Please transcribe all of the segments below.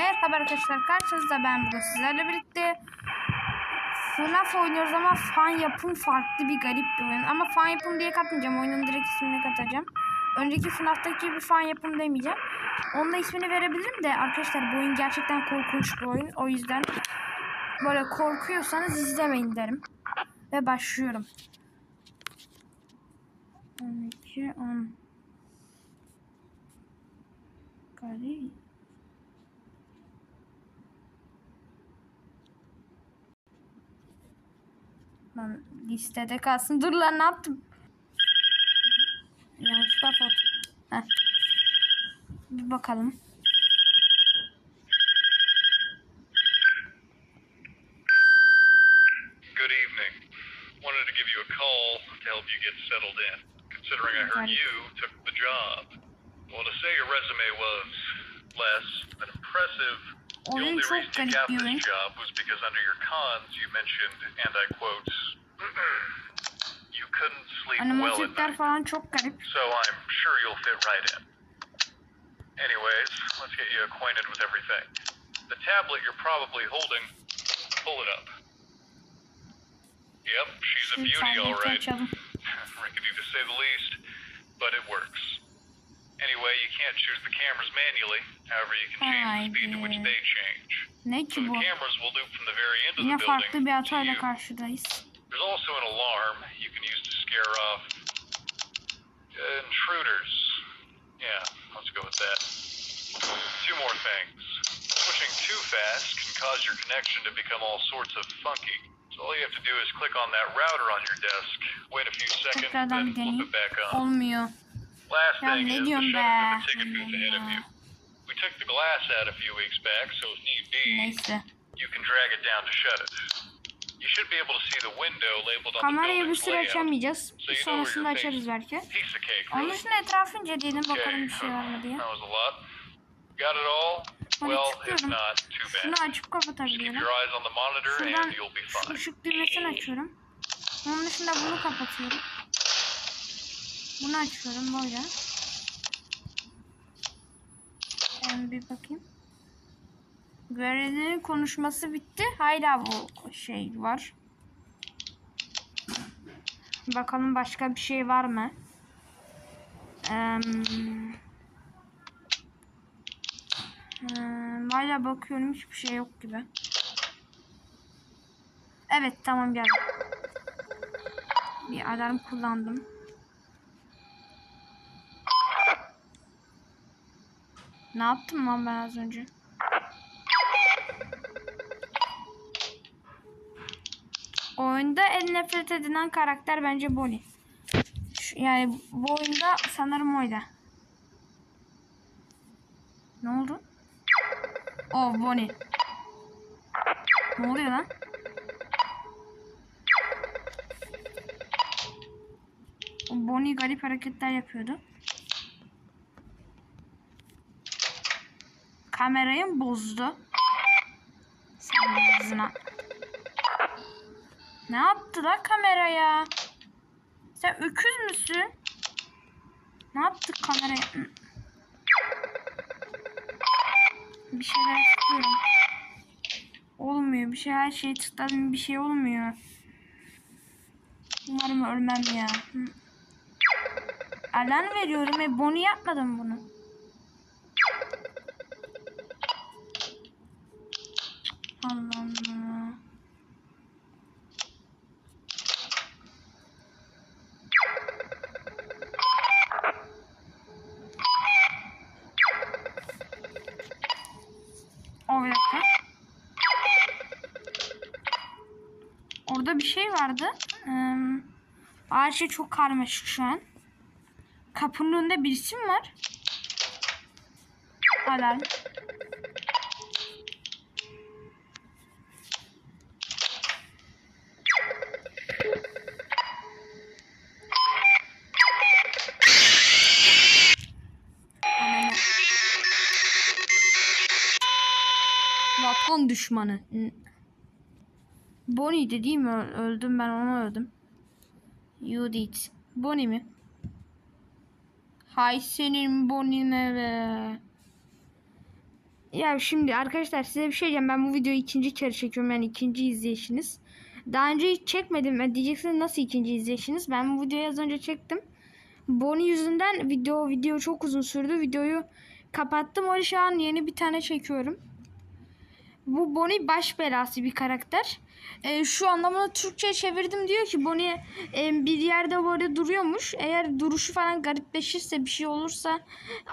Merhaba arkadaşlar karşınızda ben bugün sizlerle birlikte FNAF oynuyoruz ama fan yapım farklı bir garip bir oyun. Ama fan yapım diye katmayacağım. Oyunun direkt ismini katacağım. Önceki FNAF'taki bir fan yapım demeyeceğim. Onun da ismini verebilirim de arkadaşlar bu oyun gerçekten korkunç bir oyun. O yüzden böyle korkuyorsanız izlemeyin derim. Ve başlıyorum. 12, 10. Garip. Lan listede kalsın. Dur lan ne yaptım? Yanlışlıkla foto. Heh. Bir bakalım. Good evening. Wanted to give you a call to help you get settled in, considering I heard you took the job. Well, to say your resume was less than impressive, the only reason you got this job was because under your cons you mentioned, and I quote, couldn't sleep well at Animatikler night. falan çok garip. So I'm sure you'll fit right in. Anyways, let's get you acquainted with everything. The tablet you're probably holding, pull it up. Yep, she's a beauty, all right. Rickety to say the least, but it works. Anyway, you can't choose the cameras manually. However, you can change the speed to which they change. Ne So the cameras will loop from the very end of Yine the farklı building bir hatayla you. karşıdayız. There's also an alarm you can use to scare off intruders. Yeah, let's go with that. Two more things. Pushing too fast can cause your connection to become all sorts of funky. So all you have to do is click on that router on your desk, wait a few seconds, Tekrardan then flip it back on. Olmuyor. Last Ya thing is the shutters the ticket booth ahead of you. We took the glass out a few weeks back, so if need be, Neyse. you can drag it down to shut it. Kamerayı bir süre açamayacağız. Sonrasında açarız belki. Onun için etrafı inceleyelim bakalım bir şey var mı diye. not, too Şunu bad. açıp kapatabiliyorum. Şuradan fine. ışık düğmesini açıyorum. Onun dışında bunu kapatıyorum. Bunu açıyorum böyle. Ben bir bakayım. Görevlinin konuşması bitti. Hala bu şey var. Bakalım başka bir şey var mı? Hmm, hala bakıyorum hiçbir şey yok gibi. Evet tamam geldim. Bir alarm kullandım. Ne yaptım lan ben az önce? Oyunda en nefret edilen karakter bence Bonnie. Yani bu oyunda sanırım oydu. Ne oldu? Oh Bonnie. Ne oluyor lan? Bonnie garip hareketler yapıyordu. Kamerayı bozdu? Senin yüzüne. Ne yaptı la kameraya? Sen öküz müsün? Ne yaptık kameraya? Hı. Bir şeyler tıklıyorum. Olmuyor. Bir şey her şeyi tıkladım bir şey olmuyor. Umarım ölmem ya. Hı. Alan veriyorum ve Bonnie yapmadım bunu. Allah. Vardı. Ee, her çok karmaşık şu an. Kapının önünde birisi mi var? Alarm. Vatan düşmanı. Bonnie'di değil mi? Öldüm ben onu öldüm. You did. Bonnie mi? Hay senin Bonnie'ne be. Ya şimdi arkadaşlar size bir şey diyeceğim. Ben bu videoyu ikinci kere çekiyorum. Yani ikinci izleyişiniz. Daha önce hiç çekmedim. E, Diyeceksiniz nasıl ikinci izleyişiniz? Ben bu videoyu az önce çektim. Bonnie yüzünden video video çok uzun sürdü. Videoyu kapattım. O şu an yeni bir tane çekiyorum. Bu Bonnie baş belası bir karakter. E, şu anlamını Türkçe'ye çevirdim diyor ki Bonnie e, bir yerde böyle duruyormuş. Eğer duruşu falan garipleşirse bir şey olursa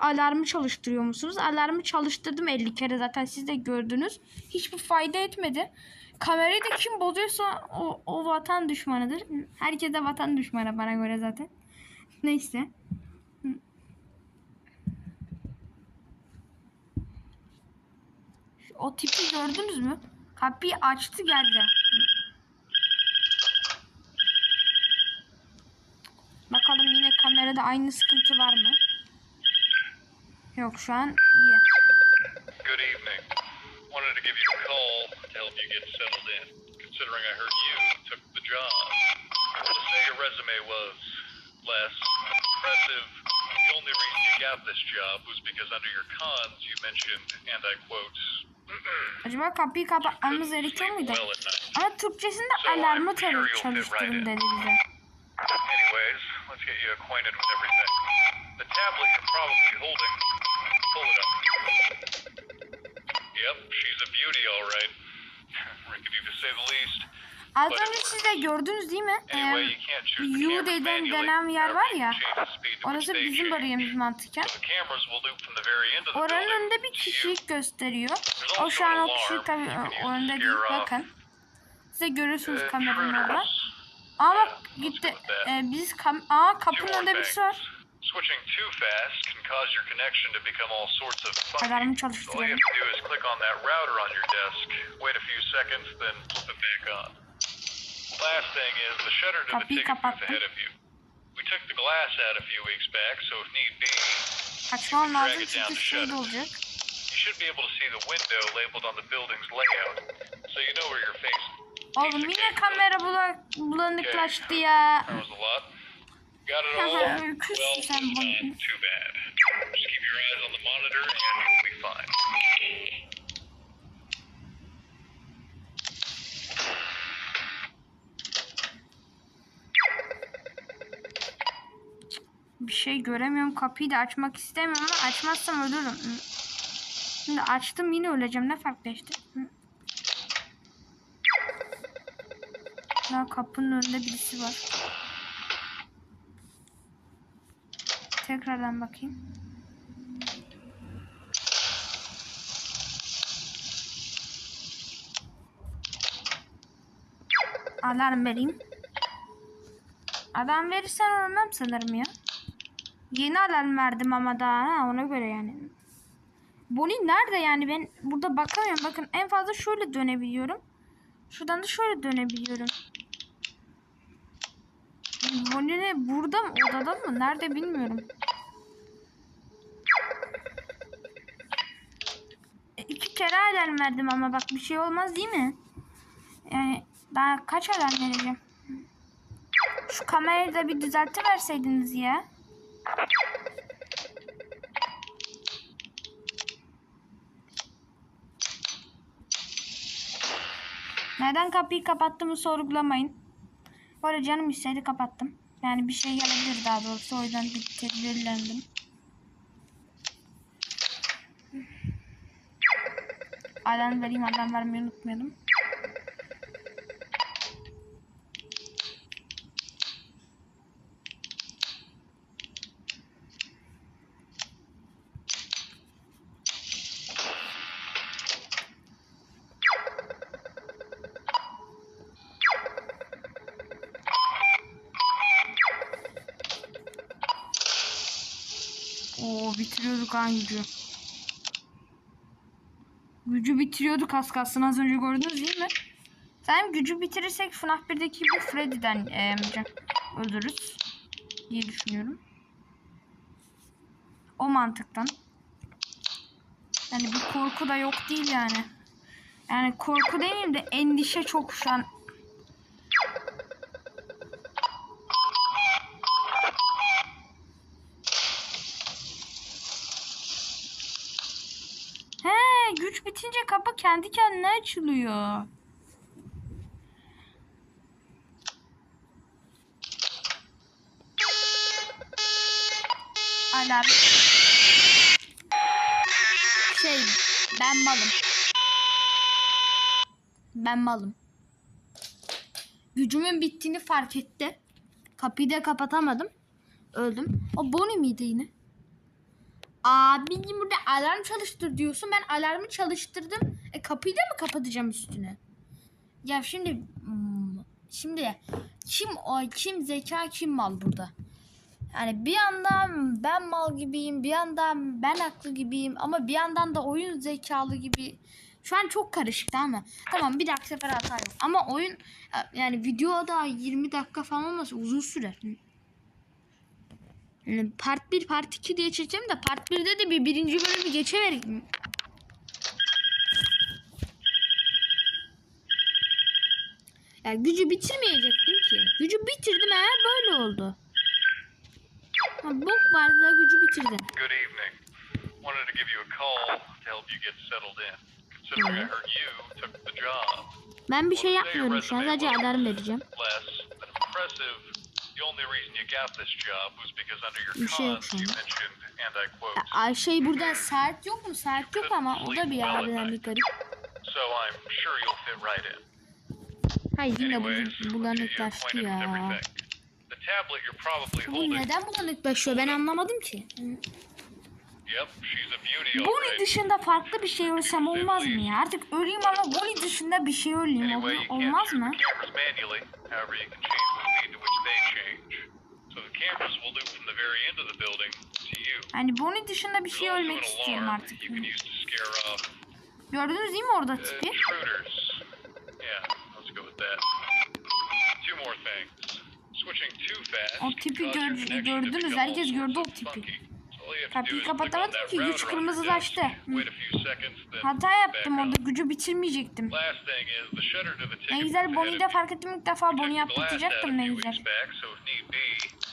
alarmı çalıştırıyor musunuz? Alarmı çalıştırdım 50 kere zaten siz de gördünüz. Hiçbir fayda etmedi. Kamerayı da kim bozuyorsa o, o vatan düşmanıdır. Herkes de vatan düşmanı bana göre zaten. Neyse. O tipi gördünüz mü? Kapıyı açtı geldi. Bakalım yine kamerada aynı sıkıntı var mı? Yok şu an iyi. Good evening. Wanted to give you a call to help you get settled in, considering I heard you took the job. To say your resume was less impressive, the only reason you got this job was because under your cons you mentioned, and I quote, Acaba kapıyı kapatmamız gerekiyor muydu? Ama Türkçesinde alarmı çalıştırın dedi bize. Anyways, let's get you acquainted with everything. The tablet you're probably holding, pull it up. Yep, she's a beauty, all right. Rickety to say the least. Az önce siz de gördünüz değil mi? Ee, U denen yer var ya. Orası bizim bölgemiz mantıken. Oranın önünde bir kişilik gösteriyor. O şu an o kişi tabii to önde değil. Bakın. Size görürsünüz uh, intruders. Ama bak gitti. Ee, biz kam Aa kapının önünde birisi var. Switching too fast can cause your connection to become all sorts of funky. All you have to do is click on that router on your desk, wait a few seconds, then flip it back on. Last thing is the shutter to the ticket kapattım. ahead of you. Took the glass out a few weeks back, so if need be, Kaçmam drag lazım it down çünkü to şey shut it. olacak. You should be able to see the window labeled on the building's layout, so you know where you're facing. Oğlum yine kamera bula bulanıklaştı ya. That was a lot. Got it all? well, sen bunu. not too bad. Just keep your eyes on the monitor and you'll be fine. Bir şey göremiyorum. Kapıyı da açmak istemiyorum ama açmazsam ölürüm. Şimdi açtım yine öleceğim. Ne farklılaştı? Hı. Daha kapının önünde birisi var. Tekrardan bakayım. Alarm vereyim. Adam verirsen ölmem sanırım ya. Yeni alarm verdim ama daha ha, ona göre yani. Bonnie nerede yani ben burada bakamıyorum. Bakın en fazla şöyle dönebiliyorum. Şuradan da şöyle dönebiliyorum. Bonnie ne burada mı odada mı nerede bilmiyorum. E, iki kere alarm verdim ama bak bir şey olmaz değil mi? Yani daha kaç alarm vereceğim? Şu kamerayı da bir düzeltti verseydiniz ya. Neden kapıyı kapattığımı sorgulamayın. Böyle canım istedi kapattım. Yani bir şey gelebilir daha doğrusu o yüzden bir tedbirlendim. Alarm vereyim alarm vermeyi unutmayalım. Oo bitiriyorduk ha gücü. Gücü bitiriyorduk az kalsın az önce gördünüz değil mi? Sen gücü bitirirsek FNAF 1'deki gibi Freddy'den e, öldürürüz diye düşünüyorum. O mantıktan. Yani bir korku da yok değil yani. Yani korku demeyeyim de endişe çok şu an. He güç bitince kapı kendi kendine açılıyor. Alarm. Şey ben malım. Ben malım. Gücümün bittiğini fark etti. Kapıyı da kapatamadım. Öldüm. O Bonnie miydi yine? Abicim burada alarm çalıştır diyorsun. Ben alarmı çalıştırdım. Kapıyı da mı kapatacağım üstüne? Ya şimdi hmm, şimdi kim o kim zeka kim mal burada? Yani bir yandan ben mal gibiyim, bir yandan ben haklı gibiyim ama bir yandan da oyun zekalı gibi. Şu an çok karışık tamam mı? Tamam bir dakika sefer hata yok. Ama oyun yani videoda 20 dakika falan olmasa uzun sürer. Yani part 1 part 2 diye çekeceğim de part 1'de de bir birinci bölümü geçeverim. Ya gücü bitirmeyecektim ki. Gücü bitirdim ha böyle oldu. Ha, bok vardı da gücü bitirdim. Good evening. Wanted to give you a call to help you get settled in. Considering I heard you took the job. Ben bir şey yapmıyorum şu an sadece alarm vereceğim. Bir şey yok şu an. Ayşe burada saat yok mu? Saat yok ama o da bir harbiden bir garip. so I'm sure you'll fit right in. Hayır yine bu bulanıklaştı ya. Bu neden bulanıklaşıyor ben anlamadım ki. Bonnie dışında farklı bir şey ölsem olmaz mı ya? Artık öleyim ama Bonnie dışında bir şey öleyim Ol- olmaz mı? Hani Bonnie dışında bir şey ölmek istiyorum artık. Gördünüz değil mi orada uh, tipi? O tipi cause your gör- connection to gördünüz, herkes gördü o tipi. Kapıyı kapatamadım ki, güç kırmızılaştı. Hı. Then Hata yaptım orada gücü bitirmeyecektim. Ne güzel Bonnie'yi de fark ettim ilk defa Bonnie Took the glass out yaptıracaktım a ne güzel.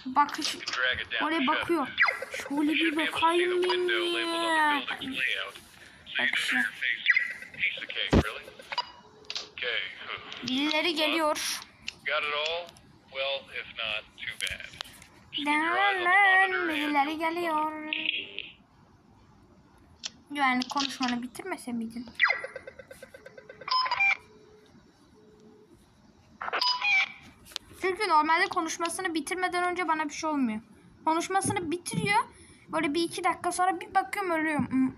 Bakış oraya bakıyor. Şöyle bir bakayım mı? Bakışı. Okay. Birileri geliyor. And birileri geliyor. Güvenlik konuşmanı bitirmese miydin? Çünkü normalde konuşmasını bitirmeden önce bana bir şey olmuyor. Konuşmasını bitiriyor. Böyle bir iki dakika sonra bir bakıyorum ölüyorum. Hmm.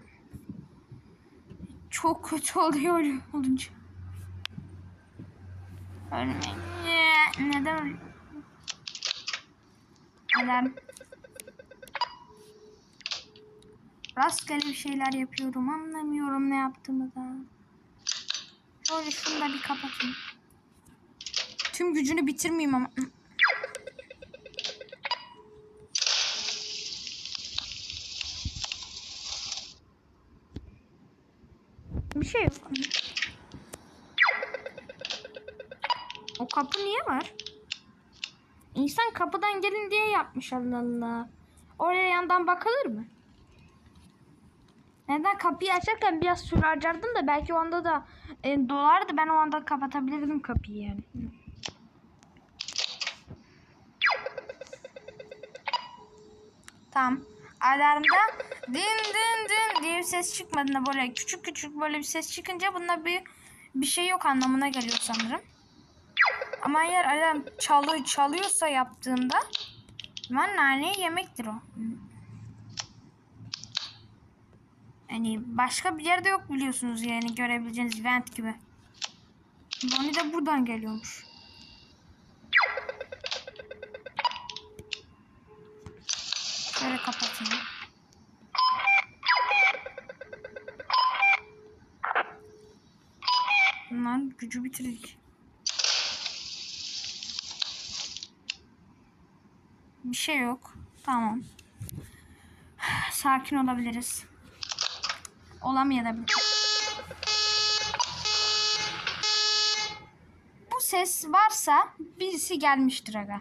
Çok kötü oluyor öyle olunca. Ölme. Neden? Alarm. Rastgele bir şeyler yapıyorum. Anlamıyorum ne yaptığımı da. Şöyle şunu da bir kapatayım. Tüm gücünü bitirmeyeyim ama. Bir şey yok. Kapı niye var? İnsan kapıdan gelin diye yapmış Allah Allah. Oraya yandan bakılır mı? Neden kapıyı açarken biraz süre harcardım da belki o anda da e, dolardı ben o anda kapatabilirdim kapıyı yani. Tamam. Alarmda din din din diye bir ses çıkmadığında böyle küçük küçük böyle bir ses çıkınca bunda bir bir şey yok anlamına geliyor sanırım. Ama eğer alarm çalıyor, çalıyorsa yaptığımda ben nane yemektir o. Yani başka bir yerde yok biliyorsunuz yani görebileceğiniz vent gibi. Bonnie de buradan geliyormuş. Şöyle kapatayım. Lan gücü bitirdik. Şey yok. Tamam. Sakin olabiliriz. Olamayabilir. Bu ses varsa birisi gelmiştir aga.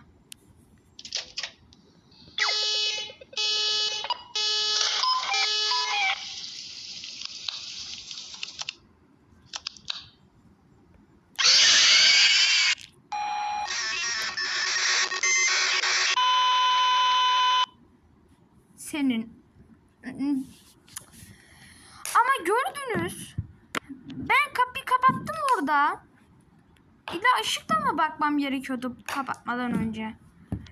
senin. Ama gördünüz. Ben kapıyı kapattım orada. İlla ışıkla mı bakmam gerekiyordu kapatmadan önce?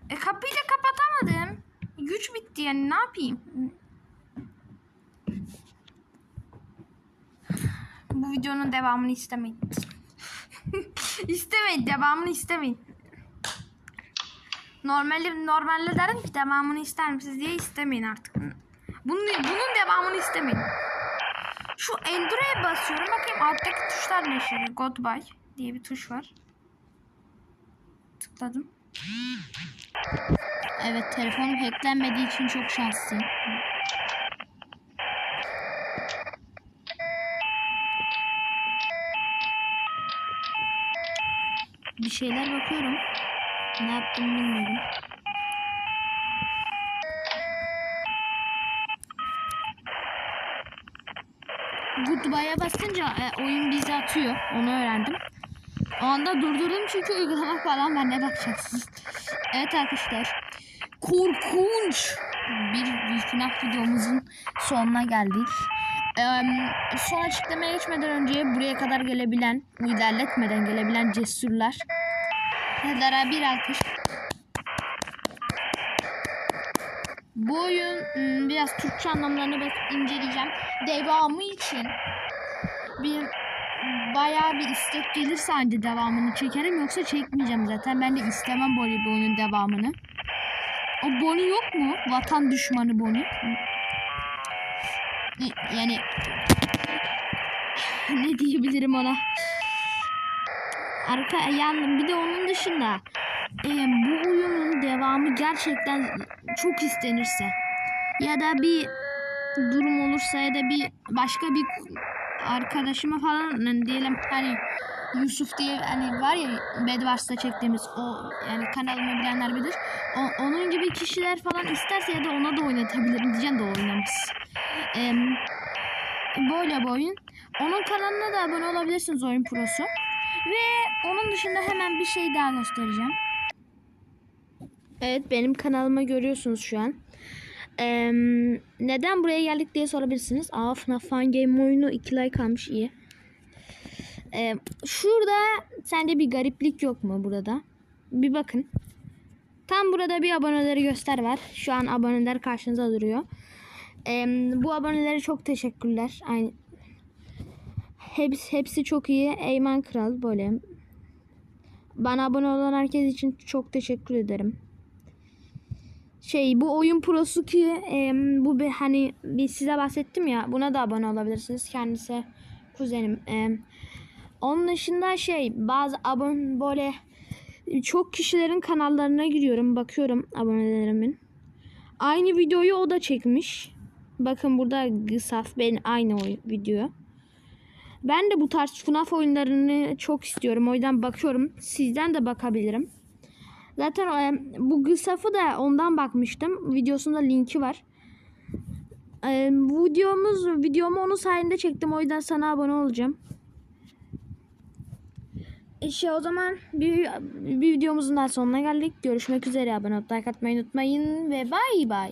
E kapıyı da kapatamadım. Güç bitti yani ne yapayım? Bu videonun devamını istemeyin. istemeyin devamını istemeyin. Normalde normalde derim ki devamını ister misiniz diye istemeyin artık. Bunun, bunun devamını istemeyin. Şu Enduro'ya basıyorum. Bakayım alttaki tuşlar ne yarıyor? Goodbye diye bir tuş var. Tıkladım. Evet telefonum hacklenmediği için çok şanslıyım. Bir şeyler bakıyorum. Ne yaptım bilmiyorum. Goodbye'a basınca e, oyun bizi atıyor. Onu öğrendim. O anda durdurdum çünkü uygulama falan var. Ne bakacaksınız? Evet arkadaşlar. Korkunç bir, FNAF videomuzun sonuna geldik. Ee, son açıklamaya geçmeden önce buraya kadar gelebilen, ilerletmeden gelebilen cesurlar. Sizlere bir alkış. Bu oyun ım, biraz Türkçe anlamlarını inceleyeceğim. Devamı için bir bayağı bir istek gelirse anca devamını çekerim yoksa çekmeyeceğim zaten. Ben de istemem bir oyunun devamını. O Bonnie yok mu? Vatan düşmanı Bonnie. Yani ne diyebilirim ona? Arka yandım. Bir de onun dışında e, bu oyunun devamı gerçekten çok istenirse ya da bir durum olursa ya da bir başka bir arkadaşıma falan hani diyelim hani Yusuf diye hani var ya Bedwars'ta çektiğimiz o yani kanalımı bilenler bilir. O, onun gibi kişiler falan isterse ya da ona da oynatabilirim diyeceğim de oynamaz. Ee, böyle bir oyun. Onun kanalına da abone olabilirsiniz Oyun Pro'su. Ve onun dışında hemen bir şey daha göstereceğim. Evet benim kanalıma görüyorsunuz şu an. Ee, neden buraya geldik diye sorabilirsiniz. Aa FNAF Fun Game oyunu 2 like almış iyi. Ee, şurada sence bir gariplik yok mu burada? Bir bakın. Tam burada bir aboneleri göster var. Şu an aboneler karşınıza duruyor. Ee, bu abonelere çok teşekkürler. Aynı hepsi, hepsi çok iyi. Eymen Kral böyle. Bana abone olan herkes için çok teşekkür ederim. Şey bu oyun prosu ki e, bu bir hani bir size bahsettim ya buna da abone olabilirsiniz. Kendisi kuzenim. E, onun dışında şey bazı abone böyle çok kişilerin kanallarına giriyorum. Bakıyorum abonelerimin. Aynı videoyu o da çekmiş. Bakın burada Gısaf ben aynı o video. Ben de bu tarz FNAF oyunlarını çok istiyorum. O yüzden bakıyorum. Sizden de bakabilirim. Zaten e, bu Gısaf'ı da ondan bakmıştım. Videosunda linki var. E, bu videomuz videomu onun sayesinde çektim. O yüzden sana abone olacağım. İşte o zaman bir, bir videomuzun daha sonuna geldik. Görüşmek üzere. Abone olmayı, unutmayın ve bay bay.